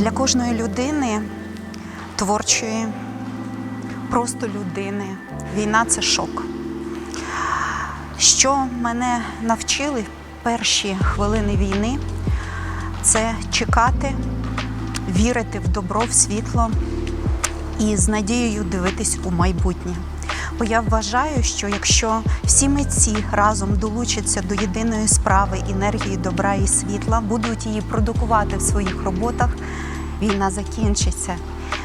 Для кожної людини, творчої, просто людини, війна це шок. Що мене навчили перші хвилини війни, це чекати, вірити в добро, в світло і з надією дивитись у майбутнє. Бо я вважаю, що якщо всі митці разом долучаться до єдиної справи енергії добра і світла, будуть її продукувати в своїх роботах, війна закінчиться,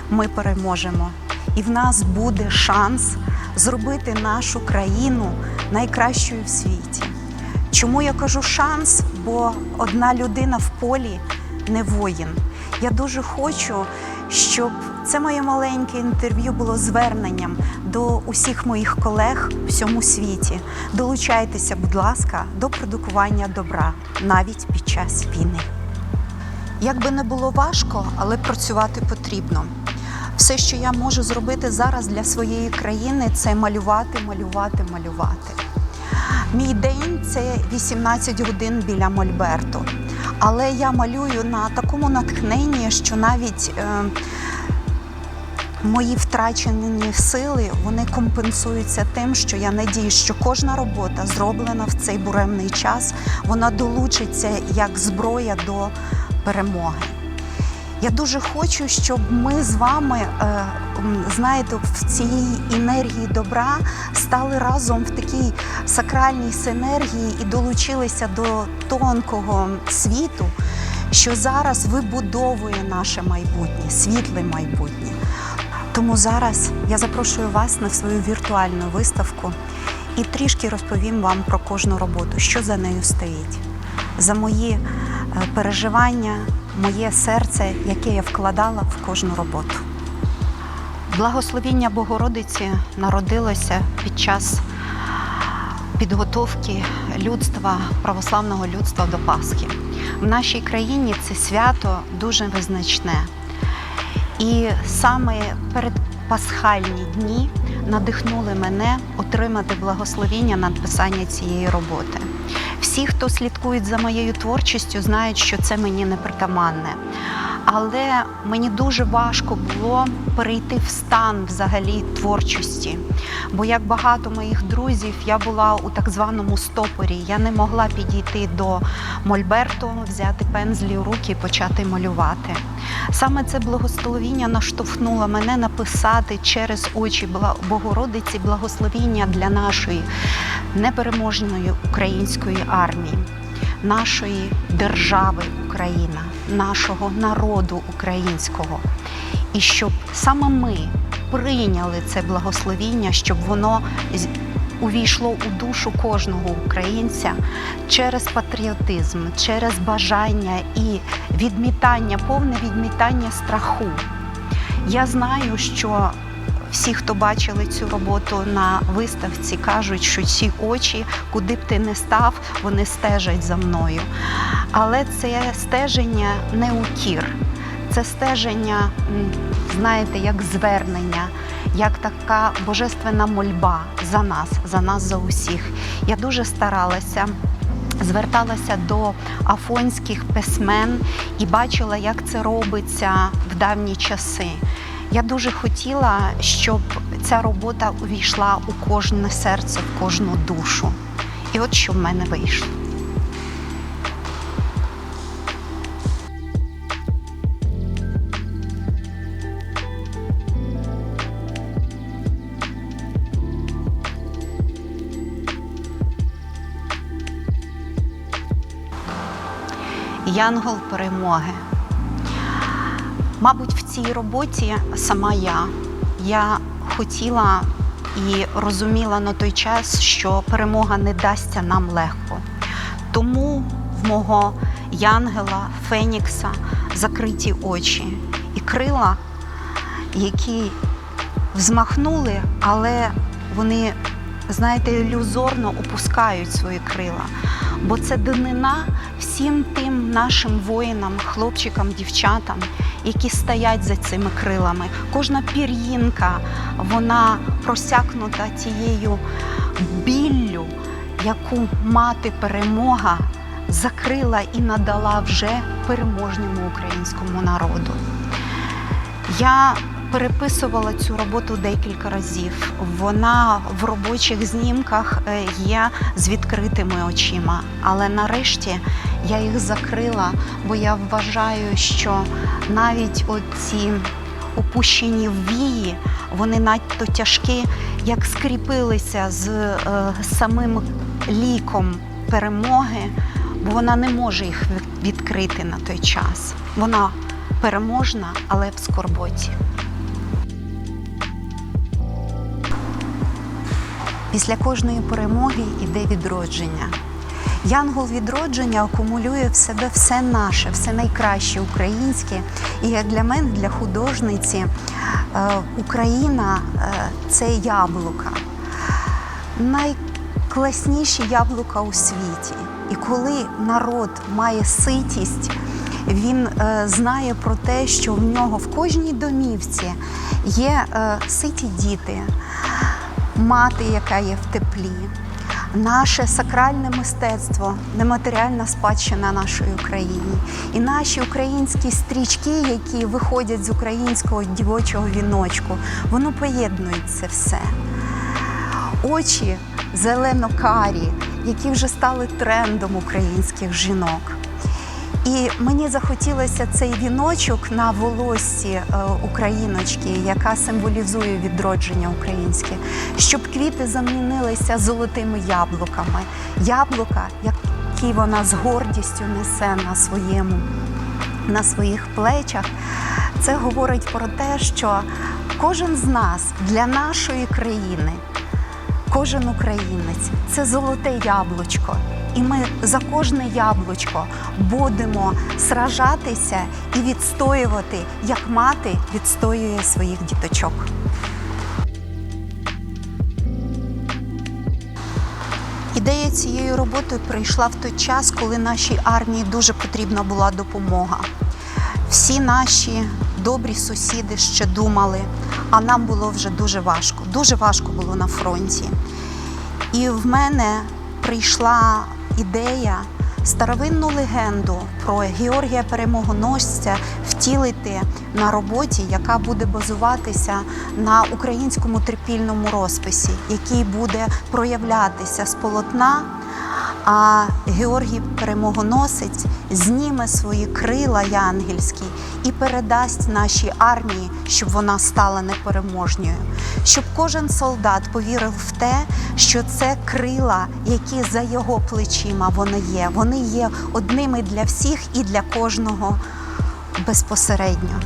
ми переможемо. І в нас буде шанс зробити нашу країну найкращою в світі. Чому я кажу шанс? Бо одна людина в полі не воїн. Я дуже хочу, щоб це моє маленьке інтерв'ю було зверненням до усіх моїх колег в всьому світі. Долучайтеся, будь ласка, до продукування добра навіть під час війни. Як би не було важко, але працювати потрібно. Все, що я можу зробити зараз для своєї країни, це малювати, малювати, малювати. Мій день це 18 годин біля Мольберту. Але я малюю на такому натхненні, що навіть е, мої втрачені сили вони компенсуються тим, що я надію, що кожна робота, зроблена в цей буремний час, вона долучиться як зброя до перемоги. Я дуже хочу, щоб ми з вами, е, знаєте, в цій енергії добра стали разом в такій сакральній синергії і долучилися до тонкого світу, що зараз вибудовує наше майбутнє, світле майбутнє. Тому зараз я запрошую вас на свою віртуальну виставку і трішки розповім вам про кожну роботу, що за нею стоїть, за мої е, переживання, моє серце, яке я вкладала в кожну роботу. Благословіння Богородиці народилося під час підготовки людства, православного людства до Пасхи. В нашій країні це свято дуже визначне. І саме перед пасхальні дні надихнули мене отримати благословіння на написання цієї роботи. Всі, хто слідкують за моєю творчістю, знають, що це мені не притаманне. Але мені дуже важко було перейти в стан взагалі творчості. Бо як багато моїх друзів, я була у так званому стопорі. Я не могла підійти до Мольберту, взяти пензлі у руки і почати малювати. Саме це благословіння наштовхнуло мене написати через очі Богородиці благословіння для нашої непереможної української армії, нашої держави Україна, нашого народу українського. І щоб саме ми прийняли це благословіння, щоб воно увійшло у душу кожного українця через патріотизм, через бажання і відмітання, повне відмітання страху. Я знаю, що всі, хто бачили цю роботу на виставці, кажуть, що ці очі, куди б ти не став, вони стежать за мною. Але це стеження не укір, це стеження, знаєте, як звернення, як така божественна мольба за нас, за нас за усіх. Я дуже старалася. Зверталася до афонських письмен і бачила, як це робиться в давні часи. Я дуже хотіла, щоб ця робота увійшла у кожне серце, в кожну душу. І от що в мене вийшло. Янгол перемоги. Мабуть, в цій роботі сама я. Я хотіла і розуміла на той час, що перемога не дасться нам легко. Тому в мого янгела Фенікса закриті очі і крила, які взмахнули, але вони, знаєте, ілюзорно опускають свої крила. Бо це данина всім тим нашим воїнам, хлопчикам, дівчатам, які стоять за цими крилами. Кожна пір'їнка, вона просякнута тією біллю, яку мати перемога закрила і надала вже переможньому українському народу. Я переписувала цю роботу декілька разів. Вона в робочих знімках е, є з відкритими очима, але нарешті я їх закрила, бо я вважаю, що навіть оці опущені вії, вони надто тяжкі, як скріпилися з е, самим ліком перемоги, бо вона не може їх відкрити на той час. Вона переможна, але в скорботі. Після кожної перемоги йде відродження. Янгол відродження акумулює в себе все наше, все найкраще українське. І як для мене, для художниці, е, Україна е, це яблука. Найкласніші яблука у світі. І коли народ має ситість, він е, знає про те, що в нього в кожній домівці є ситі діти, мати, яка є в теплі. Наше сакральне мистецтво, нематеріальна спадщина нашої України. І наші українські стрічки, які виходять з українського дівочого віночку, воно поєднують це все. Очі зелено-карі, які вже стали трендом українських жінок. І мені захотілося цей віночок на волоссі е, україночки, яка символізує відродження українське, щоб квіти замінилися золотими яблуками. Яблука, які вона з гордістю несе на своєму на своїх плечах. Це говорить про те, що кожен з нас для нашої країни, кожен українець це золоте яблучко. І ми за кожне яблучко будемо сражатися і відстоювати, як мати відстоює своїх діточок. Ідея цієї роботи прийшла в той час, коли нашій армії дуже потрібна була допомога. Всі наші добрі сусіди ще думали, а нам було вже дуже важко. Дуже важко було на фронті. І в мене прийшла ідея старовинну легенду про Георгія Перемогоносця втілити на роботі, яка буде базуватися на українському трипільному розписі, який буде проявлятися з полотна. А Георгій Перемогоносець зніме свої крила янгельські і передасть нашій армії, щоб вона стала непереможньою, щоб кожен солдат повірив в те, що це крила, які за його плечима вони є. Вони є одними для всіх і для кожного безпосередньо.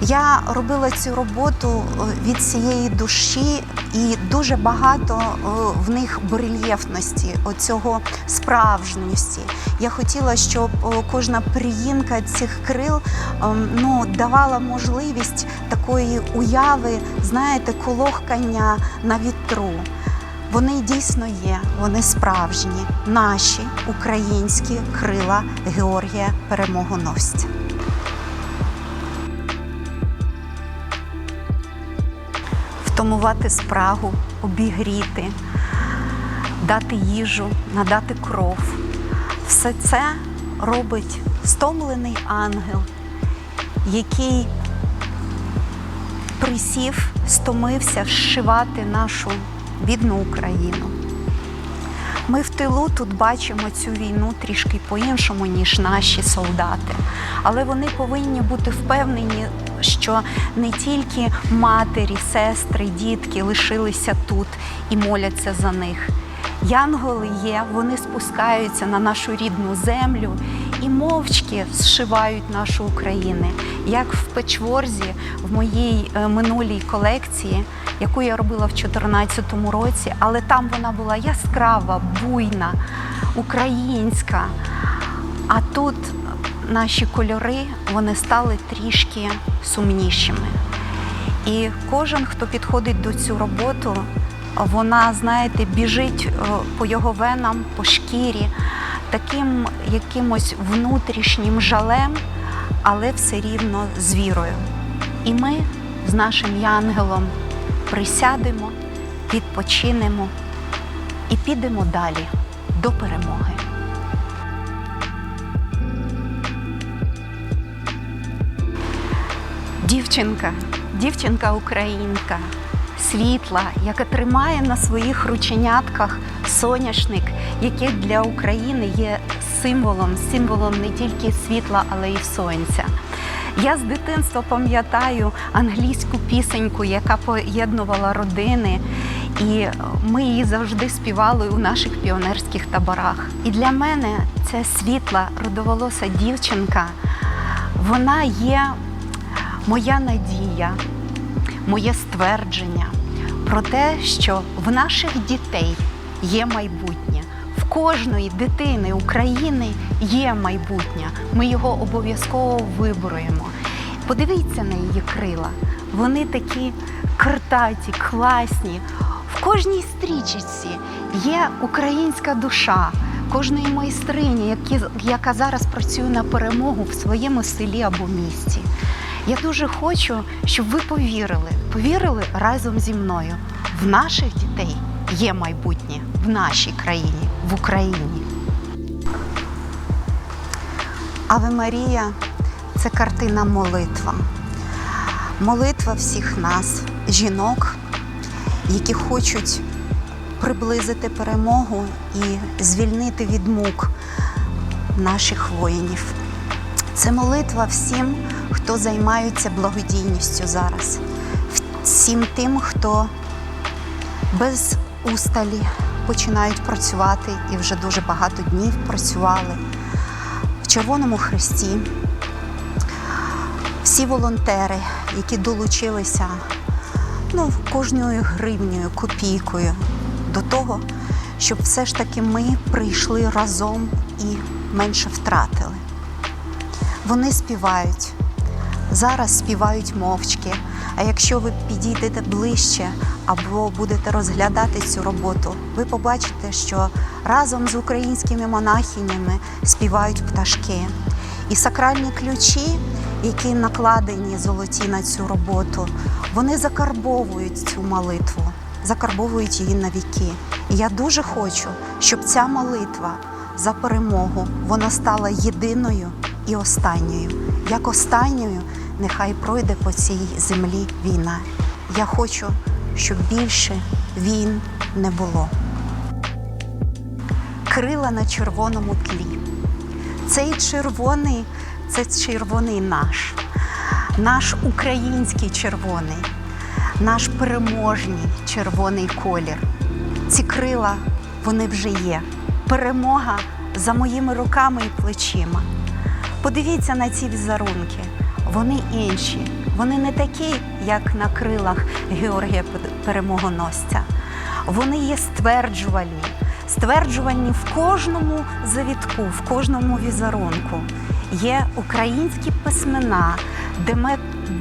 Я робила цю роботу е, від цієї душі, і дуже багато е, в них барельєфності, оцього справжності. Я хотіла, щоб е, кожна приїнка цих крил ем, ну, давала можливість такої уяви, знаєте, колохкання на вітру. Вони дійсно є, вони справжні, наші українські крила Георгія Перемогоносця. Втамувати спрагу, обігріти, дати їжу, надати кров. Все це робить стомлений ангел, який присів, стомився зшивати нашу бідну Україну. Ми в тилу тут бачимо цю війну трішки по-іншому, ніж наші солдати. Але вони повинні бути впевнені, що не тільки матері, сестри, дітки лишилися тут і моляться за них. Янголи є, вони спускаються на нашу рідну землю і мовчки зшивають нашу Україну. Як в печворзі в моїй е, минулій колекції, яку я робила в 2014 році, але там вона була яскрава, буйна, українська. А тут наші кольори вони стали трішки сумнішими. І кожен, хто підходить до цю роботу, вона, знаєте, біжить е, по його венам, по шкірі, таким якимось внутрішнім жалем, але все рівно з вірою. І ми з нашим янгелом присядемо, відпочинемо і підемо далі до перемоги. Дівчинка, дівчинка українка, світла, яка тримає на своїх рученятках соняшник, який для України є символом, символом не тільки світла, але й сонця. Я з дитинства пам'ятаю англійську пісеньку, яка поєднувала родини, і ми її завжди співали у наших піонерських таборах. І для мене ця світла, родоволоса дівчинка, вона є моя надія, моє ствердження про те, що в наших дітей є майбутнє. В кожної дитини України є майбутнє. Ми його обов'язково вибороємо. Подивіться на її крила. Вони такі картаті, класні. В кожній стрічці є українська душа кожної майстрині, яка зараз працює на перемогу в своєму селі або місті. Я дуже хочу, щоб ви повірили, повірили разом зі мною. В наших дітей є майбутнє в нашій країні, в Україні. Аве Марія це картина молитва. Молитва всіх нас, жінок, які хочуть приблизити перемогу і звільнити від мук наших воїнів. Це молитва всім, хто займається благодійністю зараз, всім тим, хто без усталі починають працювати і вже дуже багато днів працювали в Червоному Хресті. Всі волонтери, які долучилися ну, кожною гривнею, копійкою до того, щоб все ж таки ми прийшли разом і менше втратили. Вони співають. Зараз співають мовчки. А якщо ви підійдете ближче або будете розглядати цю роботу, ви побачите, що разом з українськими монахинями співають пташки. І сакральні ключі, які накладені золоті на цю роботу, вони закарбовують цю молитву, закарбовують її на віки. І я дуже хочу, щоб ця молитва за перемогу вона стала єдиною і останньою. Як останньою, нехай пройде по цій землі війна. Я хочу, щоб більше війн не було. Крила на червоному тлі. Цей червоний це червоний наш, наш український червоний, наш переможний червоний колір. Ці крила вони вже є. Перемога за моїми руками і плечима. Подивіться на ці візерунки. Вони інші. Вони не такі, як на крилах Георгія Перемогоносця. Вони є стверджувальні, стверджувальні в кожному завітку, в кожному візерунку. Є українські письмена, де ми,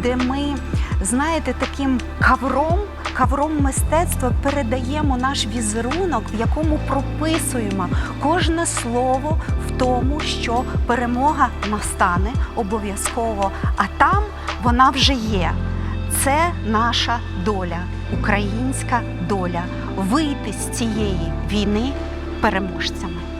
де ми знаєте, таким кавром, кавром мистецтва передаємо наш візерунок, в якому прописуємо кожне слово тому, що перемога настане обов'язково, а там вона вже є. Це наша доля, українська доля вийти з цієї війни переможцями.